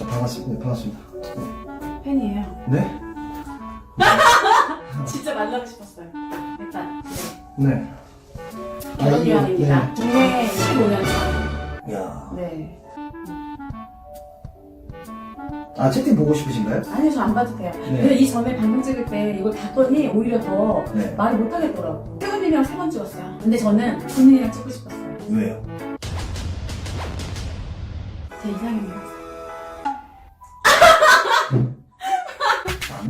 저 반갑습니다. 네, 반갑습니다. 팬이에요. 네? 진짜 만나고 싶었어요. 일단 네. 결혼 유학입니다. 국내 15년 네. 야. 네. 아 채팅 보고 싶으신가요? 아니요, 저 안 봐도 돼요. 근데 이 전에 방금 찍을 때 이걸 봤더니 오히려 더 네. 말을 못 하겠더라고. 태훈님이랑 세 번 찍었어요. 근데 저는 본인이랑 찍고 싶었어요. 왜요? 제 이상형이요.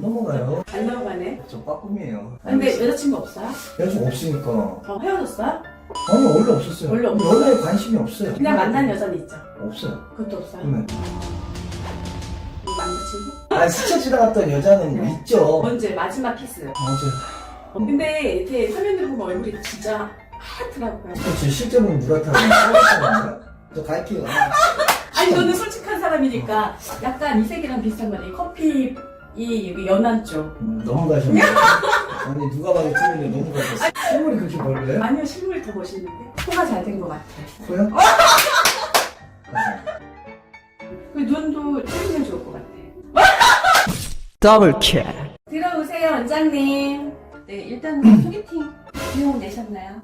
안 넘어가요. 안 넘어가네. 저 빠꿈이에요. 근데 여자친구 없어요? 여자친구 없으니까. 어, 헤어졌어요? 아니 원래 없었어요. 원래 없었어요? 연애에 관심이 없어요. 그냥 만난 여자는 있죠. 없어요. 그것도 없어요? 네. 뭐 남자친구? 아 스쳐 지나갔던 여자는 네. 있죠. 언제? 마지막 키스. 어제. 어, 근데 이렇게 화면을 보면 얼굴이 진짜 하얗더라고요. 저 실제로는 싸웠었는데. 저 갈게요. 아니 너는 솔직한 사람이니까 약간 이색이랑 비슷한 거네. 커피 이 여기 연한 쪽. 음, 너무 가셨네. 아니 누가 봐도 틀리네 너무 가셨어. 실물이 그렇게 별로예요? 아니요 실물이 더 멋있는데. 코가 잘 된 것 같아. 코요? 그 눈도 찍으면 좋을 것 같아. 더블 킬. 들어오세요 원장님. 네, 일단 소개팅 비용 내셨나요?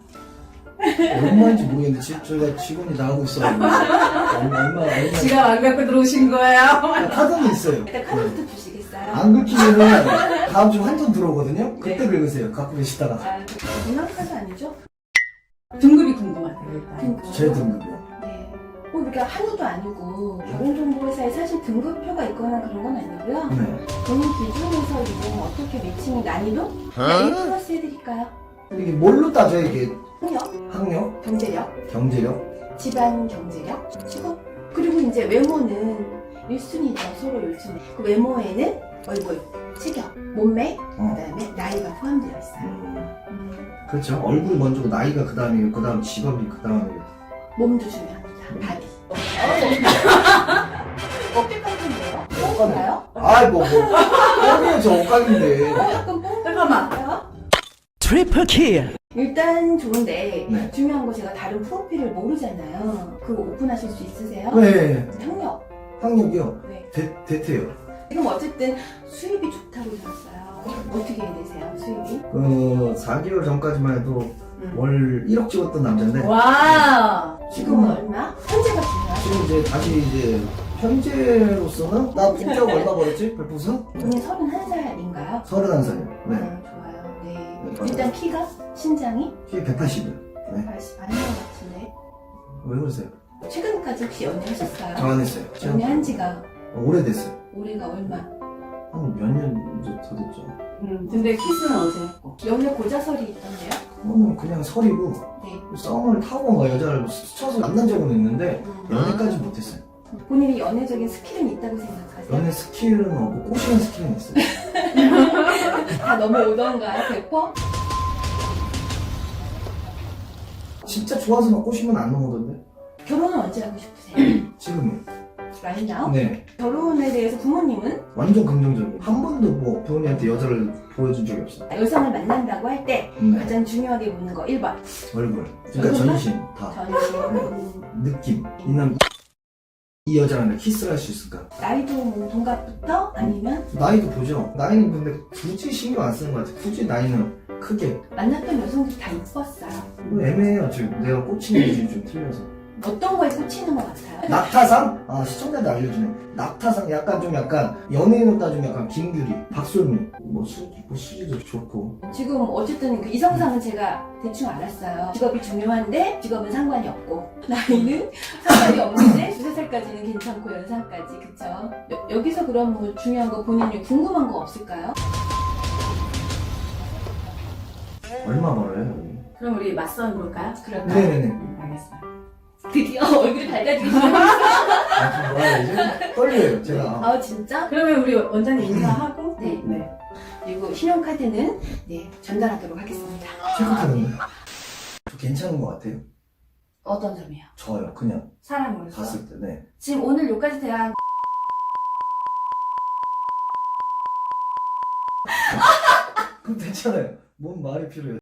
얼마인지 모르겠는데 지- 저희가 직원이 나오고 있어가지고 얼마 얼마 얼마 지갑 안 갖고 들어오신 거예요? 아, 카드는 있어요. 일단 카드부터 주시겠어요? 안 긁히면은 다음 주 환전 들어오거든요. 그때 긁으세요. 갖고 계시다가 아, 문화 카드 아니죠? 등급이 궁금하대요 일단. 등급. 제 등급이요. 네. 뭐 이렇게 한우도 아니고 결혼정보회사에 사실 등급표가 있거나 그런 건 아니고요. 네. 본인 기준에서 이거 어떻게 매칭 난이도? A 플러스 해드릴까요? 이게 뭘로 따져요 이게 학력, 학력, 경제력, 경제력? 집안 경제력, 직업. 그리고 이제 외모는 1순위죠. 서로 1순위. 그 외모에는 얼굴, 체격, 몸매, 어. 그다음에 나이가 포함되어 있어요. 음, 음, 그렇죠. 얼굴 먼저고 나이가 그 다음이고 그 다음 직업이 그 다음에 몸도 중요합니다. 바디. 어깨까지인데요? 뽕인가요? 아이 뭐뭐 뻥이에요 저 옷감인데 어, 약간 잠깐만. 트리플 킬. 일단 좋은데 네. 중요한 거 제가 다른 프로필을 모르잖아요. 그거 오픈하실 수 있으세요? 네 학력. 학력이요 네. 대, 대퇴요 지금 어쨌든 수입이 좋다고 들었어요. 어떻게 되세요, 수입이? 그 4개월 전까지만 해도 음. 월 1억 찍었던 남자인데 와. 지금은 얼마? 현재가 중요하죠. 지금 이제 다시 이제 현재로서는 나 국적 얼마 벌었지? 별풍선? 본인 31살인가요? 31살이요 네. 네. 네, 일단 키가? 신장이? 키에 180이요 네 80 아닌 것 같은데. 왜 그러세요? 최근까지 혹시 연애하셨어요? 저 안 했어요 연애한 지가 어, 오래됐어요 올해가 얼마? 한 몇 년 이제 더 됐죠 음, 근데 키스는 언제 했고? 연애 고자설이 있던데요? 그거는 그냥 설이고 네. 썸을 타고 막 여자를 스쳐서 만난 적은 있는데 연애까지 못했어요 본인이 연애적인 스킬은 있다고 생각하세요? 연애 스킬은 없고 꼬시는 스킬은 있어요 다 넘어오던가요? 100%? 진짜 좋아서 막 꼬시면 안 넘어던데? 결혼은 언제 하고 싶으세요? 지금은. Now? 네. 결혼에 대해서 부모님은? 완전 긍정적이에요 한 번도 뭐 부모님한테 여자를 보여준 적이 없어요. 여성을 만난다고 할 때 네. 가장 중요하게 보는 거 1번. 얼굴. 그러니까 얼굴만? 전신 다. 전신. 음, 느낌. 이남 이 여자랑 키스를 할 수 있을까? 나이도 뭐 동갑부터? 아니면? 나이도 보죠. 나이는 근데 굳이 신경 안 쓰는 것 같아요 굳이 나이는 크게. 만났던 여성들이 다 이뻤어요. 이거 애매해요 지금. 내가 꽂히는 기준이 좀 틀려서 어떤 거에 꽂히는 것 같아요? 낙타상? 아 시청자들 알려주네 낙타상 약간 좀 약간 연예인으로 따지면 약간 김규리 박솔미 뭐 수, 뭐 수지도 좋고 지금 어쨌든 그 이성상은 제가 대충 알았어요 직업이 중요한데 직업은 상관이 없고 나이는 상관이 없는데 두세 살까지는 괜찮고 연상까지 그쵸? 여, 여기서 그럼 뭐 중요한 거 본인이 궁금한 거 없을까요? 얼마 벌어요 여기? 그럼 우리 맞선 볼까요? 그럴까요? 네네네. 드디어 얼굴이 밝아지기 시작했어요 아, 좀 뭐라 해야 되지? 떨려요 제가 아 진짜? 그러면 우리 원장님 인사하고 네. 네. 그리고 신용카드는 네 전달하도록 하겠습니다 체크카드는 저 괜찮은 것 같아요 어떤 점이요? 저요 그냥 사람으로서. 봤을 때 네 지금 오늘 여기까지 대한 그럼 괜찮아요 뭔 말이 필요해요